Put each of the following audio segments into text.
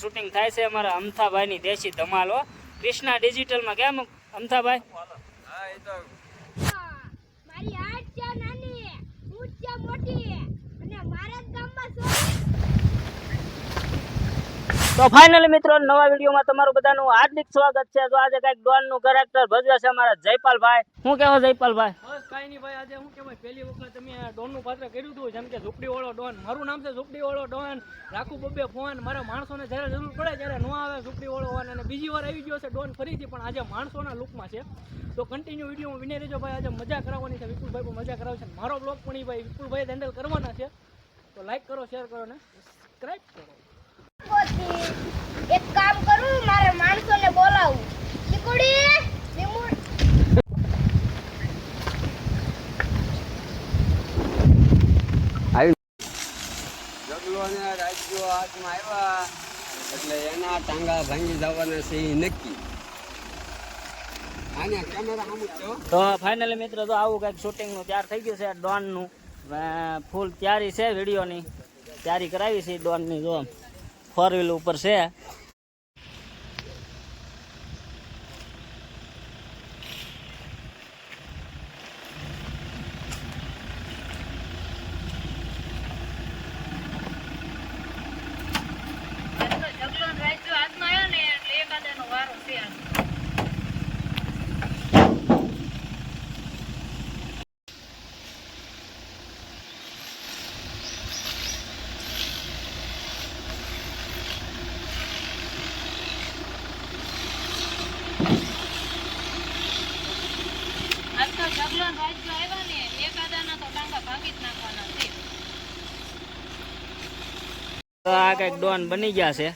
Shooting થાય છે અમારા અમથાભાઈની દેશી ધમાલો કૃષ્ણા ડિજિટલમાં કેમ અમથાભાઈ? મારી હાથ છે નાની હું છે મોટી અને મારા જ ગામમાં છો તો ફાઇનલી મિત્રો, નવા વિડીયોમાં તમારું બધાનું હાર્દિક સ્વાગત છે. તો આજે કંઈક ડોનનું કેરેક્ટર ભજવે છે અમારા જયપાલભાઈ. હું કેવો જયપાલભાઈ? બસ કાંઈ નહીં ભાઈ, આજે શું કહેવાય, પહેલી વખત તમે આ ડોનનું પાત્ર કર્યું હતું. જેમ કે ઝૂપડી વાળો ડોન. મારું નામ છે ઝુપડી વાળો ડોન. રાખું બબ્બે ફોન. મારા માણસોને જ્યારે જરૂર પડે ત્યારે ન આવે ઝૂંપડી વાળો હોવાને. અને બીજી વાર આવી ગયો છે ડોન ફરીથી, પણ આજે માણસોના લુકમાં છે. તો કન્ટિન્યુ વીડિયો હું વિને રહેજો ભાઈ. આજે મજા કરાવવાની છે. વિપુલભાઈ પણ મજા કરાવશે મારો બ્લોગ પણ ભાઈ વિપુલભાઈ હેન્ડલ કરવાના છે. તો લાઈક કરો શેર કરો ને સબસ્ક્રાઈબ કરો પોતી એક કામ કરું મારા માણસોને બોલાવું ચીકુડી લીંબુ એટલે એના ટાંગા ભાંગી જવાના છે એ નક્કી. તો ફાઇનલી મિત્રો તો આવું કંઈક શૂટિંગનું તૈયાર થઈ ગયું છે ડોનનું ફૂલ તૈયારી છે વિડીયોની. તૈયારી કરાવી છે ડોનની જો. ફોર વ્હીલ ઉપર છે આજકાલ ઢગલો ને રાજ્યો આવ્યા ને એકાદાના તો ટાંગા ભાંગી જ નાખવાના છે તો આ કંઈક ડોન બની ગયા છે.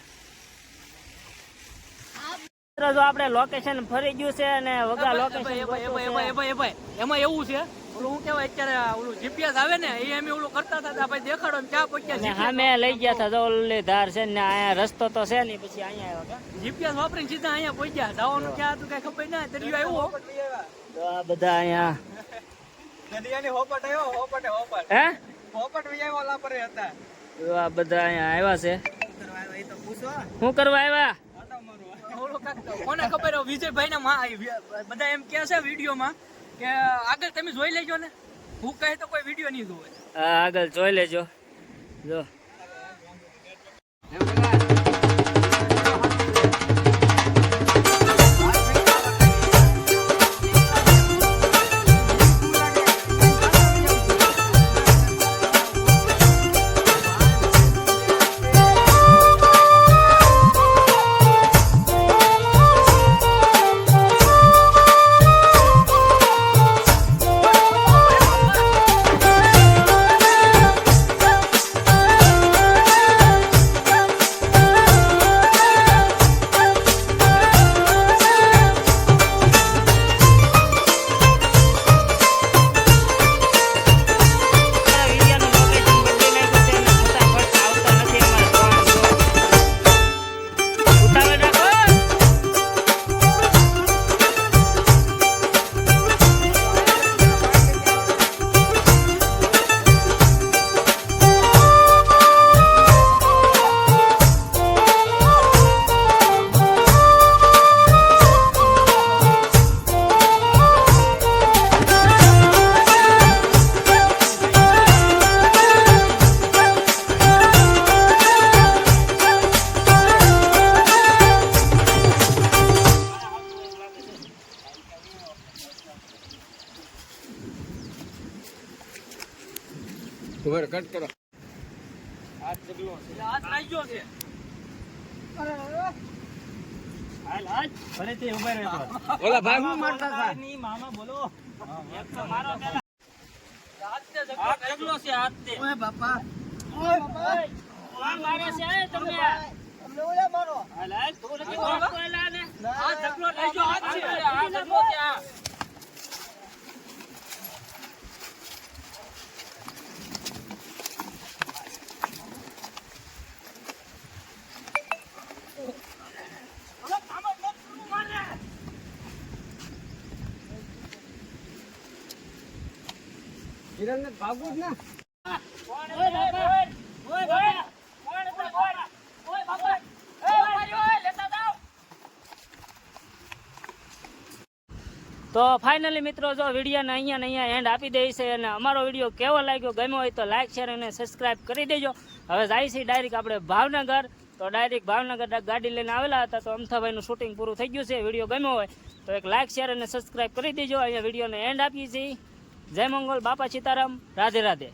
જો આપણે લોકેશન ફરી ગયું છે અને વગા લોકેશન એભાઈ, એભાઈ, એભાઈ, એભાઈ, એભાઈ. એમાં એવું છે ઓલું શું કહેવાય અત્યારે ઓલું જીપીએસ આવે ને એ અમે ઓલું કરતા હતા ભાઈ દેખાડો ને ક્યાં પહોંચ્યા સામે લઈ ગયા હતા જો ઓલી ધાર છે ને અહીંયા રસ્તો તો છે નહીં પછી અહીંયા આવ્યા જીપીએસ વાપરીને સીધા અહીંયા પહોંચ્યા. જવાનું ક્યાં હતું કઈ ખબર ના દરિયો આવ્યો. તો આ બધા અહીંયા નદીયાની હોપટ આવ્યો હોપટે હોપટ. હે? હોપટ વિજય વાલા પર હતા. તો આ બધા અહીંયા આવ્યા છે. શું કરવા આવ્યા? કોને ખબર હોય, વિજયભાઈને બધા એમ કહે છે વિડીયોમાં કે આગળ તમે જોઈ લેજો ને. હું કહે તો કોઈ વીડિયો નહીં જોવે. આગળ જોઈ લેજો. જો. ખબર કટ કરો. હાથ રાખ્યો છે ઓલા ભાઈ હું મારતા હતા. હાથ તે હાથ ઢગલો છે હાથ તે. ઓય બાપા. મારે છે એ તમે હાલ, હાલ, તું નથી ઓળખતો એલા ને. આ ઢગલો લઈ હિરણ ને ભાગવું જ ને. તો ફાઇનલી મિત્રો, જો વિડીયોને અહીંયા ને અહીંયા એન્ડ આપી દઈ છે અને અમારો વીડિયો કેવો લાગ્યો, ગમ્યો હોય તો લાઇક શેર અને સબસ્ક્રાઇબ કરી દેજો. હવે જાય છે ડાયરેક્ટ આપણે ભાવનગર. તો ડાયરેક્ટ ભાવનગર ગાડી લઈને આવેલા હતા, તો અમથાભાઈનું શૂટિંગ પૂરું થઈ ગયું છે, વીડિયો ગમ્યો હોય તો એક લાઇક શેર અને સબસ્ક્રાઇબ કરી દેજો. અહીંયા વિડીયોને એન્ડ આપીએ છીએ. জয় মঙ্গল বাপা সীতারাম রাধে রাধে।